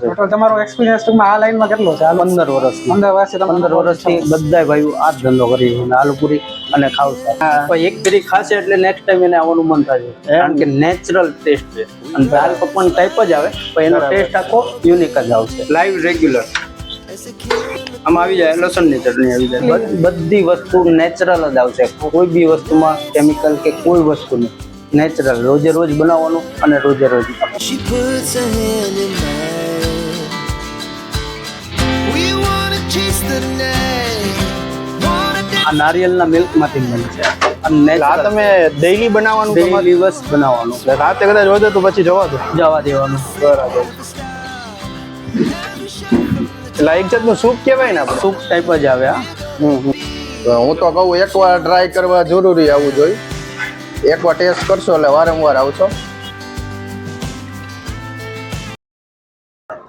Total તમારો experience ટૂંકમાં આ લાઈનમાં કેટલો છે? આ પંદર વર્ષ પંદર વર્ષથી પંદર વર્ષથી બધા ભાઈઓ આ જ ધંધો કરી છે અને આલુપુરી અને ખાવસા પણ એક ફેરી ખાશે એટલે નેક્સ્ટ ટાઈમ એને આવવાનું મન થાય કારણ કે નેચરલ ટેસ્ટ છે. અને દાલ પકવાન ટાઈપ જ આવે પણ એનો ટેસ્ટ આખો યુનિક જ આવશે. લાઈવ રેગ્યુલર આમાં આવી જાય લસણની ચટણી આવી જાય. બધી વસ્તુ નેચરલ જ આવશે. કોઈ બી વસ્તુમાં કેમિકલ કે કોઈ વસ્તુ નહીં. નેચરલ રોજે રોજ બનાવવાનું અને રોજે રોજ આ નારિયેલના મિલ્કમાંથી બને છે. અને આ natural તમે ડેઈલી બનાવવાનું તમારે? દિવસ બનાવવાનું. એટલે રાતે કદાચ હોય તો પછી જવા દો. જવા દેવાનું. બરાબર. એટલે એક જાતનું સૂપ કહેવાય ને આપણે? સૂપ ટાઈપ જ આવે આ હું તો કહું એકવાર ટ્રાય કરવા જરૂરી આવવું જોઈએ. એકવાર ટેસ્ટ કરશો એટલે વારંવાર આવશો.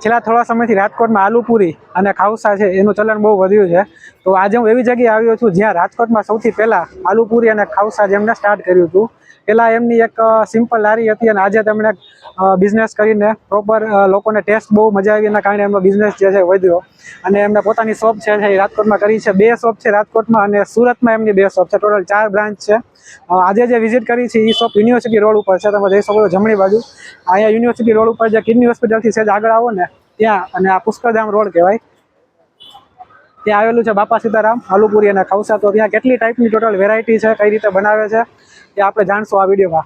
છેલ્લા થોડા સમયથી રાજકોટમાં આલુપુરી અને ખાઉસા છે, એનું ચલણ બહુ વધ્યું છે. તો આજે હું એવી જગ્યાએ આવ્યો છું જ્યાં રાજકોટમાં સૌથી પહેલાં આલુપુરી અને ખાઉસા જેમને સ્ટાર્ટ કર્યું હતું. પહેલાં એમની એક સિમ્પલ લારી હતી અને આજે તેમણે બિઝનેસ કરીને પ્રોપર લોકોને ટેસ્ટ બહુ મજા આવી એના કારણે એમનો બિઝનેસ જે છે વધ્યો. અને એમને પોતાની શોપ છે એ રાજકોટમાં કરી છે. બે શોપ છે રાજકોટમાં અને સુરતમાં એમની બે શોપ છે. ટોટલ ચાર બ્રાન્ચ છે. આજે જે વિઝિટ કરી છે એ શોપ યુનિવર્સિટી રોડ ઉપર છે. તમે જઈ શકો જમણી બાજુ. અહીંયા યુનિવર્સિટી રોડ ઉપર જે કિડની હોસ્પિટલથી સહેજ આગળ આવો ને, ત્યાં અને આ પુષ્કરધામ રોડ કહેવાય. ત્યાં આવેલું છે બાપા સીતારામ આલુપુરી અને ખાઉસા. તો ત્યાં કેટલી ટાઈપની ટોટલ વેરાયટી છે કઈ રીતે બનાવે છે એ આપણે જાણશું આ વિડીયોમાં.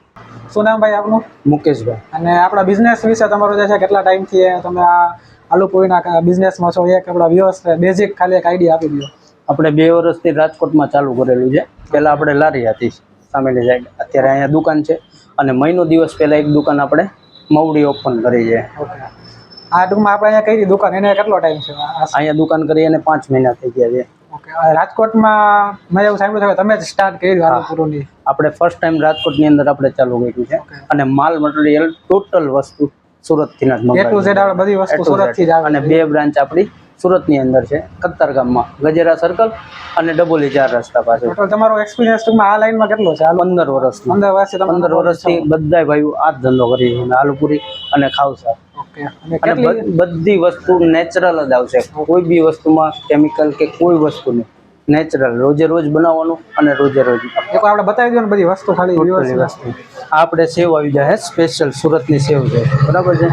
શું નામ ભાઈ આપનું? મુકેશભાઈ. અને આપણા બિઝનેસ વિશે તમારો જે છે કેટલા ટાઈમથી તમે આ આલુપુરીના બિઝનેસમાં છો એક આપણા વ્યવસ બેઝિક ખાલી એક આઈડિયા આપી દો. આપણે બે વર્ષથી રાજકોટમાં ચાલુ કરેલું છે. પહેલાં આપણે લારી હતી સામેની સાઈડ અત્યારે અહીંયા દુકાન છે. અને મહિનો દિવસ પહેલાં એક દુકાન આપણે મવડી ઓપન કરી છે. આ ટૂંકમાં આપણે અહીંયા કઈ દુકાન? એને કેટલો ટાઈમ છે? અહીંયા દુકાન કરી અને પાંચ મહિના થઈ ગયા છે. ઓકે રાજકોટમાં મેં એવું સાંભળ્યું તમે જ સ્ટાર્ટ કર્યું આલુપુરોની. આપણે ફર્સ્ટ ટાઈમ રાજકોટની અંદર આપણે ચાલુ કર્યું છે. અને માલ મટીરિયલ ટોટલ વસ્તુ સુરતથી જ એ મંગાવી બધી વસ્તુ સુરતથી જ આવે અને બે બ્રાન્ચ આપણી સુરતની અંદર છે કત્તર ગામમાં. ગજેરા સર્કલ અને ડબોલી ચાર રસ્તા પાસે. ટોટલ તમારો એક્સપિરિયન્સ ટૂંકમાં આ લાઈનમાં કેટલો છે? પંદર વર્ષ પંદર વર્ષથી પંદર વર્ષથી બધા ભાઈઓ આ જ ધંધો કરી છે આલુપુરી અને ખાવસા અને બધી વસ્તુ નેચરલ જ આવશે. કોઈ બી વસ્તુમાં કેમિકલ કે કોઈ વસ્તુ નહીં. નેચરલ રોજે રોજ બનાવવાનું અને રોજે રોજ આપણે બતાવી દો ને બધી વસ્તુ ખાલી વસ્તુ. આપણે સેવ આવી જાય સ્પેશિયલ સુરતની સેવ છે. બરાબર છે?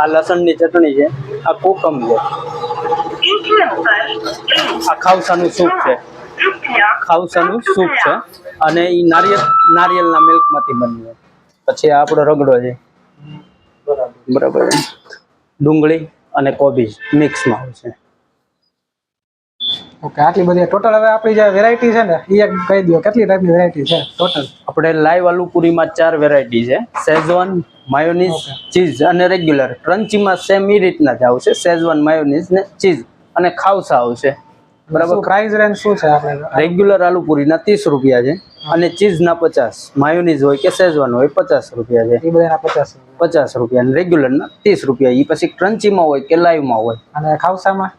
આ લસણની ચટણી છે આ કોકમ છે. આ ખાવસાનું સૂપ છે. ખાવસાનું સૂપ છે. અને એ નારિયેલ નારિયેલના મિલ્કમાંથી બન્યું છે પછી આપણો રગડો છે. બરાબર ડુંગળી અને કોબીજ મિક્સમાં હોય છે. ઓકે આટલી બધી ટોટલ હવે આપણી જે વેરાયટી છે ને એ એક કહી દો કેટલી ટાઈપની વેરાયટી છે ટોટલ આપણે લાઈવ આલુ પૂરીમાં ચાર વેરાયટી છે. સેઝવન માયોનીઝ ચીઝ અને રેગ્યુલર ક્રન્ચીમાં સેમ એ રીતના જ આવશે. સેઝવન માયોનીઝ ને ચીઝ અને ખાવસા આવશે બરાબર? પ્રાઇસ રેન્જ શું છે આપણે રેગ્યુલર આલુ પૂરીના ત્રીસ રૂપિયા છે અને ચીઝના પચાસ. માયોનીઝ હોય કે સેઝવાન હોય પચાસ રૂપિયા છે. એ બધાના પચાસ પચાસ રૂપિયા અને રેગ્યુલરના ત્રીસ રૂપિયા. એ પછી ક્રન્ચીમાં હોય કે લાઈવમાં હોય. અને ખાવસામાં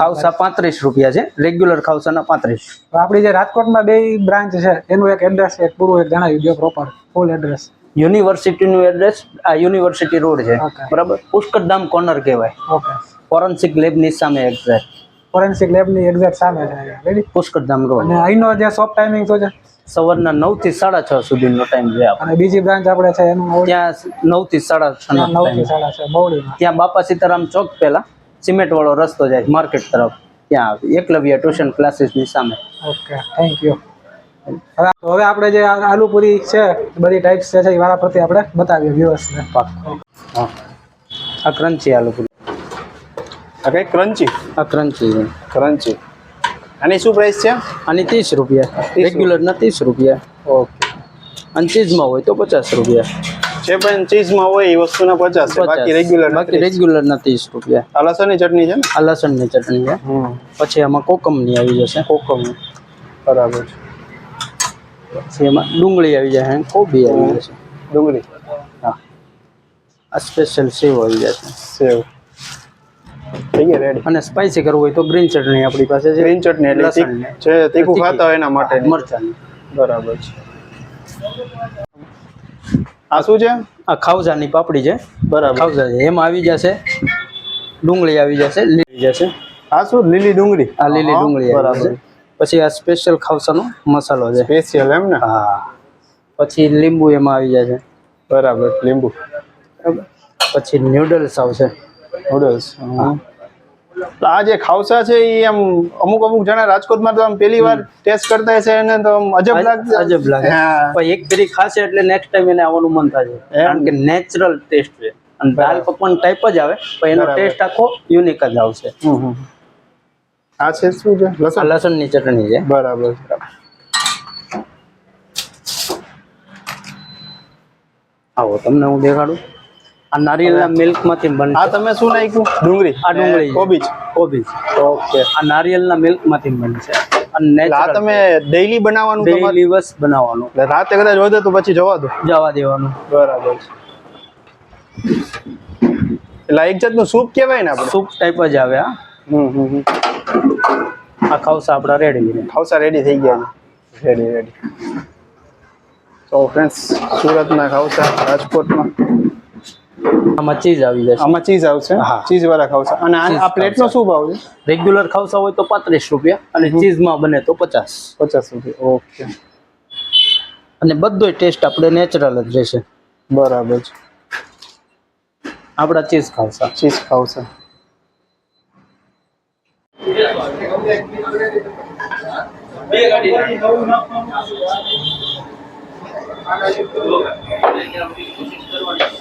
ખાવસા પાંત્રીસ રૂપિયા છે. રેગ્યુલર ખાવસાના પાંત્રીસ. તો આપણી જે રાજકોટમાં બે બ્રાન્ચ છે એનું એક એડ્રેસ એક પૂરું એક જણાવી દો પ્રોપર ફૂલ એડ્રેસ યુનિવર્સિટીનું એડ્રેસ આ યુનિવર્સિટી રોડ છે. બરાબર? પુષ્કરધામ કોર્નર કહેવાય. ઓકે ફોરેન્સિક લેબની સામે એક્ઝેક્ટ ફોરેન્સિક લેબની એક્ઝેક્ટ સામે છે રેડી પુષ્કરધામ રોડ. અને અહીંનો જે શોપ ટાઈમિંગ તો છે? સવારના નવથી સાડા છ સુધીનો ટાઈમ છે અને બીજી બ્રાન્ચ આપણે છે એનું ત્યાં નવથી સાડા છ નો નવથી સાડા છ બવડીમાં ત્યાં બાપા સીતારામ ચોક પહેલા સિમેન્ટ વાળો રસ્તો જાય માર્કેટ તરફ. ત્યાં એકલવ્ય ટ્યુશન ક્લાસીસની સામે. ઓકે થેન્ક યુ હવે તો હવે આપણે જે આલુપુરી છે બધી ટાઈપ્સ છે એ વાળા પ્રત્યે આપણે બતાવીએ વ્યૂઅર્સને. હા. આ ક્રન્ચી આલુ પૂરી આ કઈ ક્રન્ચી આ ક્રન્ચી ક્રન્ચી આની શું પ્રાઇસ છે? આની ત્રીસ રૂપિયા. રેગ્યુલરના ત્રીસ રૂપિયા. ઓકે અને ચીઝમાં હોય તો પચાસ રૂપિયા. જે પણ ચીઝમાં હોય એ વસ્તુના પચાસ બાકી રેગ્યુલર બાકી રેગ્યુલરના ત્રીસ રૂપિયા. આ લસણની ચટણી છે ને? આ લસણની ચટણી છે. પછી આમાં કોકમની આવી જશે. કોકમ બરાબર છે. પછી એમાં ડુંગળી આવી જશે કોબી આવી જશે. ડુંગળી. હા. આ સ્પેશિયલ સેવ આવી જશે. સેવ. થઈ રેડી અને સ્પાઈસી કરવું હોય તો ગ્રીન ચટણી આપણી પાસે છે. ગ્રીન ચટણી એટલે લસણની. તીખું ખાતા હોય એના માટે મરચાંની. બરાબર છે. આ શું છે? આ ખાવજાની પાપડી છે. બરાબર. ખાવજા છે એમાં આવી જશે ડુંગળી આવી જશે. લીલી જશે. આ શું? લીલી ડુંગળી? આ લીલી ડુંગળી બરાબર. પછી આ સ્પેશિયલ ખાવસાનો મસાલો છે. સ્પેશિયલ એમ ને? હા. પછી લીંબુ એમાં આવી જશે. બરાબર લીંબુ. બરાબર. પછી ન્યુડલ્સ આવશે નૂડલ્સ આ જે ખાવસા છે એ આમ અમુક અમુક જણા રાજકોટમાં તો આમ પહેલી વાર ટેસ્ટ કરતા હશે એને તો આમ અજબ લાગશે અજબ લાગે. પણ એક ફેરી ખાશે એટલે નેક્સ્ટ ટાઈમ એને આવવાનું મન થશે? કારણ કે નેચરલ ટેસ્ટ છે. અને દાલ પકવાન ટાઈપ જ આવે પણ એનો ટેસ્ટ આખો યુનિક જ આવશે. આ છે શું છે? લસણ? લસણ લસણની ચટણી છે. બરાબર. આવો તમને હું દેખાડું. આ નારિયેળના મિલ્કમાંથી આ તમે શું નાખ્યું? ડુંગળી. આ ડુંગળી. કોબીજ. કોબીજ. ઓકે. આ નારિયેળના મિલ્કમાંથી છે અને આ તમે ડેઈલી બનાવવાનું ડેઈલી વસ બનાવવાનું. એટલે રાતે કદાચ વધે તો પછી જવા દો. જવા દેવાનું. બરાબર છે. એટલે એક જાતનું સૂપ કહેવાય ને આપણે? સૂપ ટાઈપ જ આવે હા. હમ હમ. આ ખાવસા આપણા રેડી ખાવસા રેડી થઈ ગયા રેડી રેડી તો ફ્રેન્ડ્સ સુરતના ખાવસા રાજકોટમાં. આમાં ચીઝ આવી જશે. આમાં ચીઝ આવશે. ચીઝ વાળા ખાવસા અને આ- પ્લેટનો શું ભાવ છે? રેગ્યુલર ખાવસા હોય તો પાંત્રીસ રૂપિયા અને ચીઝમાં બને તો પચાસ. પચાસ રૂપિયા. ઓકે. અને બધો ટેસ્ટ આપણે નેચરલ જ રહેશે. બરાબર છે. આપણા ચીઝ ખાવસા. ચીઝ ખાવસા.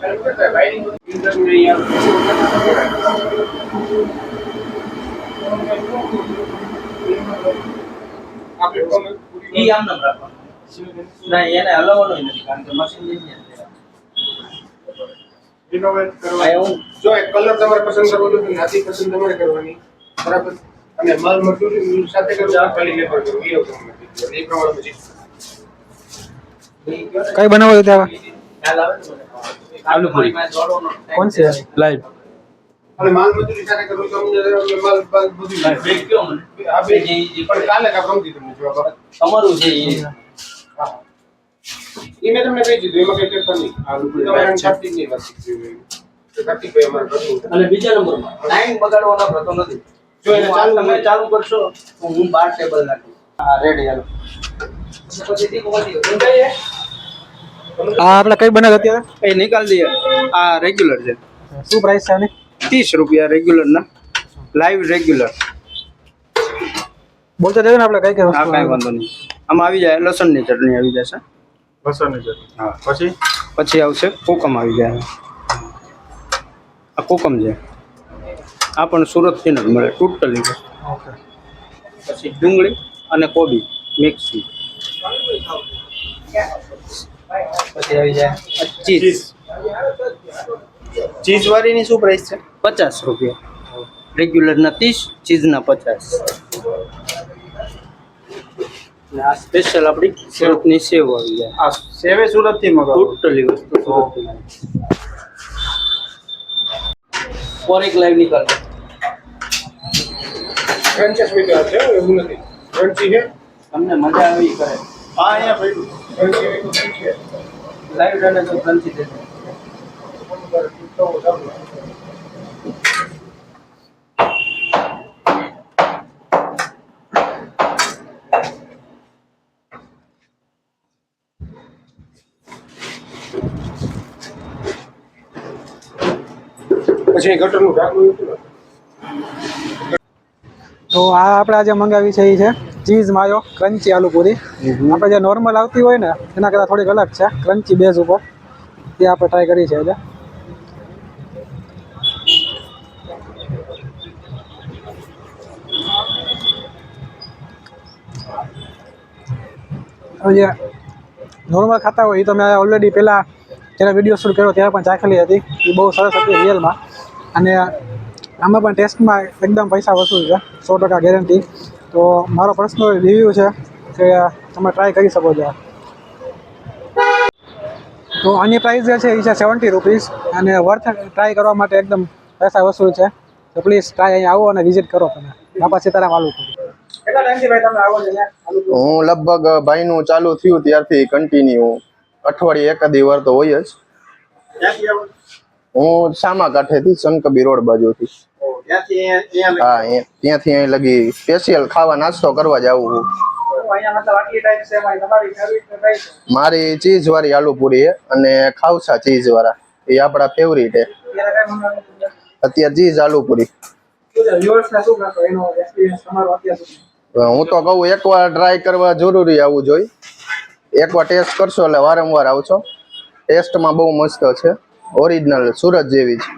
ઈ આમ નામ રાખવાનું ના એને હલાવવાનું નથી કારણ કે મશીન લઈને આ હું જો એક કલર તમારે પસંદ કરવો નાથી પસંદ તમારે કરવાની બરાબર અને માલ મજૂરી સાથે કરવું આ ખાલી લેબર કરવું એ પ્રમાણે એ પ્રમાણે પછી કઈ બનાવો છો ત્યાં ખ્યાલ આવે ને મને? लाइव કોણ છે? લાઈવ. અને માલ મજૂરી સાથે કરવું તો અમને માલ બધું બે કયો મને. આ બે જે- પણ કાલે કા પ્રમથી તમને જવાબ. તમારું છે હા. એ મેં તમને કહી દીધું એમાં કઈ ટેન્શન નહીં. આ તમારે કાર્તિકની વાત અને બીજા નંબરમાં ટાઈમ બગાડવાનો થતો નથી. જો એને ચાલુ તમે ચાલુ કરશો તો હું બાર ટેબલ નાખું આ રેડ હાલો. પછી દીકુમાંથી ઊંધાઈ હે? આ આપણે કઈ બનાવે અત્યારે? એ નિકાલ દઈએ. આ રેગ્યુલર છે. શું પ્રાઇસ છે આની? ત્રીસ રૂપિયા રેગ્યુલર ના. લાઈવ રેગ્યુલર બોલતા જજો ને આપણે કઈ કઈ આ વસ્તુ કાંઈ વાંધો નહીં. આમાં આવી જાય લસણની ચટણી આવી જશે. લસણની ચટણી. હા. પછી? પછી આવશે કોકમ આવી જાય. આ કોકમ છે. આ પણ સુરતથી જ મળે ટોટલી. ઓકે. પછી ડુંગળી અને કોબી મિક્સ. પછી આવી જાય. ચીઝ. ચીઝ. વાળીની શું પ્રાઇસ છે? પચાસ રૂપિયા. રેગ્યુલરના ત્રીસ ચીઝના પચાસ. આ સ્પેશિયલ આપણી સુરતની સેવ આવી જાય આ સેવે સુરતથી મગાવો. ટોટલી વસ્તુ સુરતથી ફોર એક લાઈવ નીકળ છે એવું નથી. ફ્રેન્ચી છે. તમને મજા આવી કરે. હા અહીંયા ફ્રેન્ચી છે લાઈવ રને તો ફ્રન્ચી દેશે પછી ગટરનું ઢાંકણું હતું ને તો આ આપણે આજે મંગાવી છે એ છે ચીઝ માયો ક્રન્ચી આલુ પૂરી આપણે જે નોર્મલ આવતી હોય ને એના કરતાં થોડીક અલગ છે ક્રન્ચી બેઝ ઉપર. તે આપણે ટ્રાય કરી છે આજે. હવે જે નોર્મલ ખાતા હોય એ તો મેં ઓલરેડી પહેલાં જ્યારે વીડિયો શૂટ કર્યો ત્યારે પણ ચાખેલી હતી. એ બહુ સરસ હતી રિયલમાં અને આમાં પણ ટેસ્ટમાં એકદમ પૈસા વસૂલ છે સો ટકા ગેરંટી તો મારો પર્સનલ રિવ્યૂ છે કે તમે ટ્રાય કરી શકો છો. તો આની પ્રાઇસ જે છે એ છે સેવન્ટી રૂપીસ અને વર્થ ટ્રાય કરવા માટે એકદમ પૈસા વસૂલ છે. તો પ્લીઝ ટ્રાય અહીંયા આવો અને વિઝિટ કરો તમે. બાપા સીતારામ આલુ કેટલા ટાઈમથી ભાઈ તમે આવો છો અહીંયા હું લગભગ ભાઈનું ચાલુ થયું ત્યારથી કન્ટિન્યુ અઠવાડિયે એકાદી વાર તો હોય જ. હું સામા કાંઠેથી શંકબી રોડ બાજુથી. હા ત્યાંથી અહીં લગી સ્પેશિયલ ખાવા નાસ્તો કરવા જવું મારી ચીઝ વાળી આલુ પૂરી છે અને ખાવસા ચીઝ વાળા એ આપણા ફેવરિટ છે. હતું? અત્યારે ચીઝ આલુ પૂરી હું તો કહું એકવાર ટ્રાય કરવા જરૂરી આવવું જોઈએ. એકવાર ટેસ્ટ કરશો એટલે વારંવાર આવશો. ટેસ્ટમાં બહુ મસ્ત છે. ઓરિજિનલ સુરત જેવી છે